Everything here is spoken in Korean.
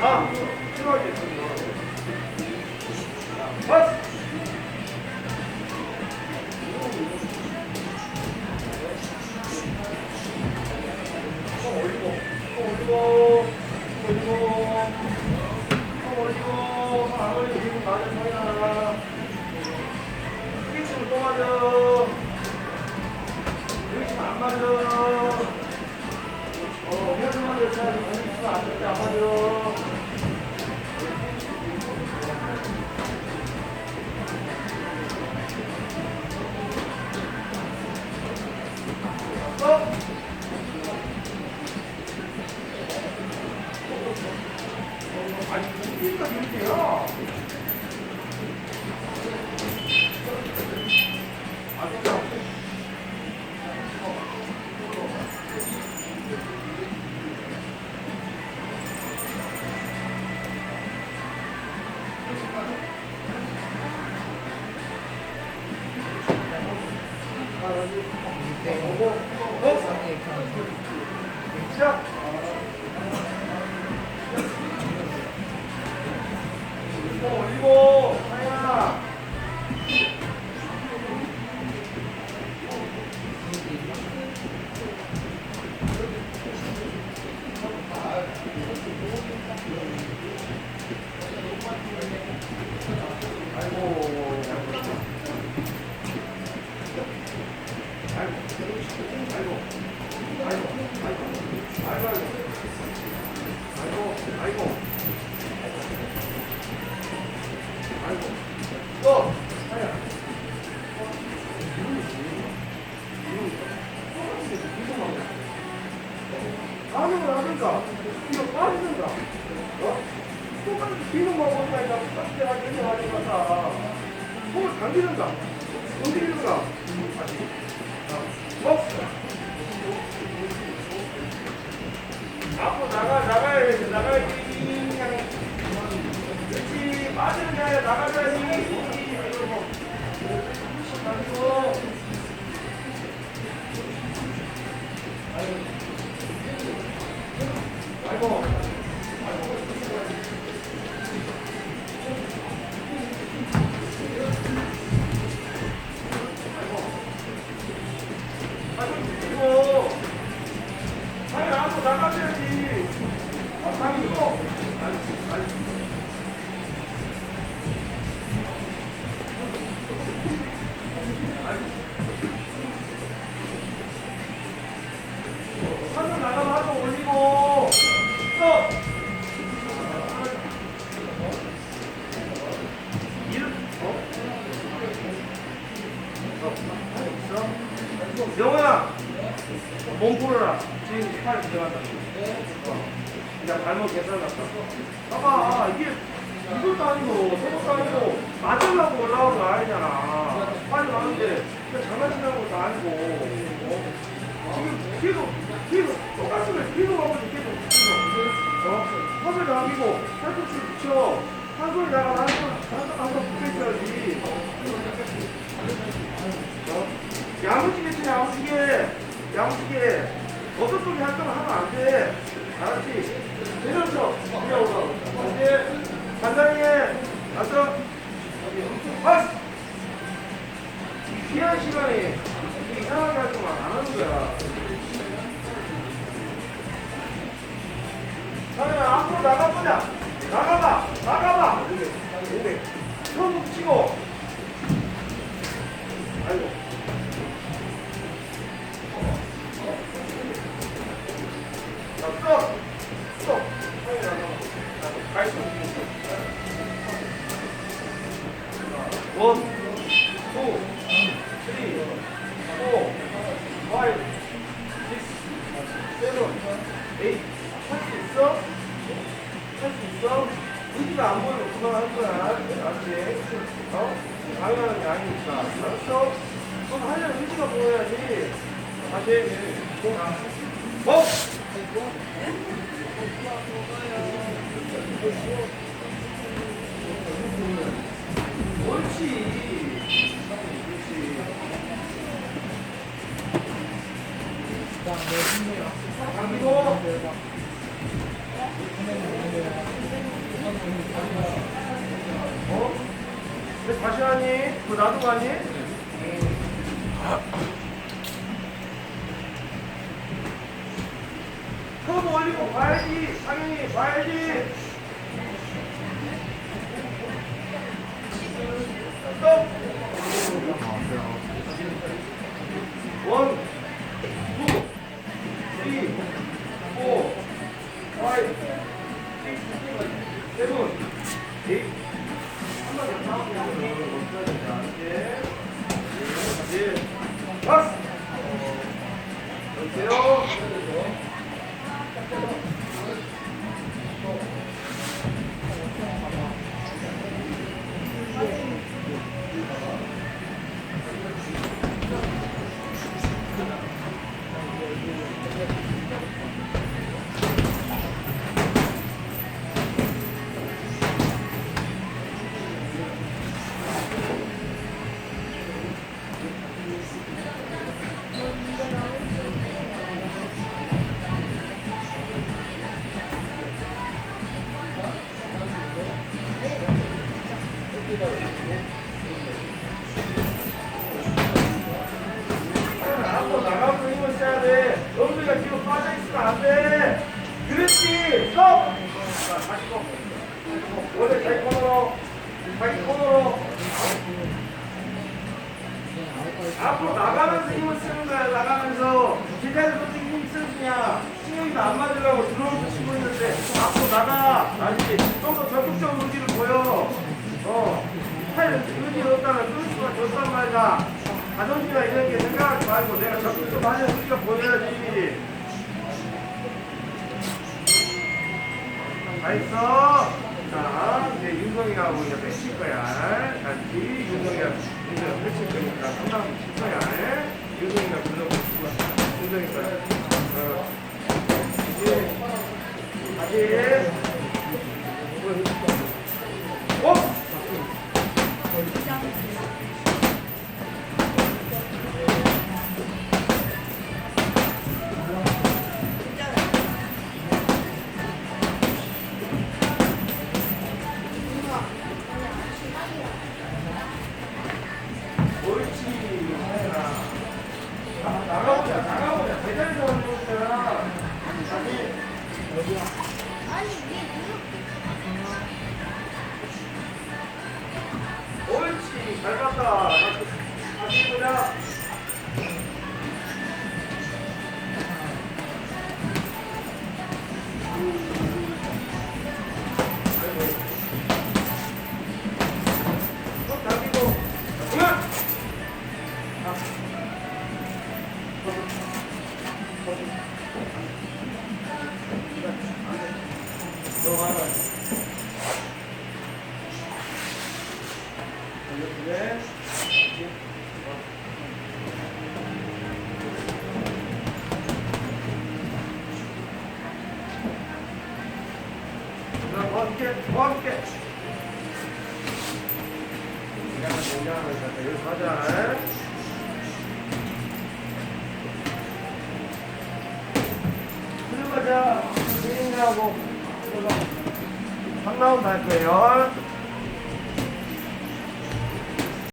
아, 아마도 어, 회원님들 잘 보내주시면 안 될까 아마도 네. 반응을 하든가, 이거 빠지든가, 어? 똑같이 비는 먹으니까 똑같이 하게 하는 거다. 손을 당기든가, 움직이든가. 먹! 앞으로 나가, 나가야지, 나가 영호야 몸 풀어라. 지금 팔 들어간다. 그냥 발목 계산 났다. 봐봐 이게 이것도 아니고 저것도 아니고 맞으려고 올라온 거 아니잖아. 빨리 나는데 그냥 장난치려는 것도 아니고. 어? 지금 계속 계속 똑같으면 계속 하고 있어 계속. 어? 턱을 당기고 팔꿈치 붙여. 한 손이 나가 한손 한손 붙여 있어야지. 어? 야무지게 쳐 야무지게 야무지게 어떤 소리 할 거면 하면 안 돼. 알았지? 내려서 그냥 올라오고 안돼 간단히 해 알았어? 파스 귀한 시간에 이상하게 할 거만 안 하는 거야. 자야 앞으로 나가보자. 나가봐. 나가봐. 500 500손 치고 원, 투, 쓰리, 포, 파이브, 식스, 세븐, 에잇. 할수 있어? 할 수 있어? 의지가 안 보이면 그만 할 거야. 알았지? 어? 당연한 게 아니니까. 알았어? 그럼 하려면 의지가 보여야지. 다시. 어? 왜 다시 하니? 그거 나도 가니? 커브 올리고 봐야지. 당연히 봐야지. kidding. 앞으로 나가고 힘을 써야 돼. 엉덩이가 뒤로 빠져 있으면 안 돼. 그렇지. 자, 다시 또. 원래 자기 코너로. 앞으로 나가면서 힘을 쓰는 거야, 나가면서. 기다려서 어떻게 힘 쓰느냐. 신경이 안 맞으려고 들어오고 치고 있는데, 앞으로 나가. 알지? 좀더 적극적인 의지를 보여. 어. 팔 의지 없다면 끊을 수가 없단 말이야. 자존심이나 이런 게 생각하지 말고 내가 적극적으로 하는 의지가 보여야지. 다 있어. 자, 이제 윤성이하고 이제 펼칠 거야. 같이 윤성이랑 윤성이 펼칠 거니까 상담 칠 거야. 윤성이가 불러보고 싶어. 윤성이가. 어. 이제 다시. 아니 왜 옳지. 잘 갔다. 자, 더 함께, 더 함께. 시간을 공개하면서 여기서 하자. 들어가자. 게임하고. 3라운드 할 거예요.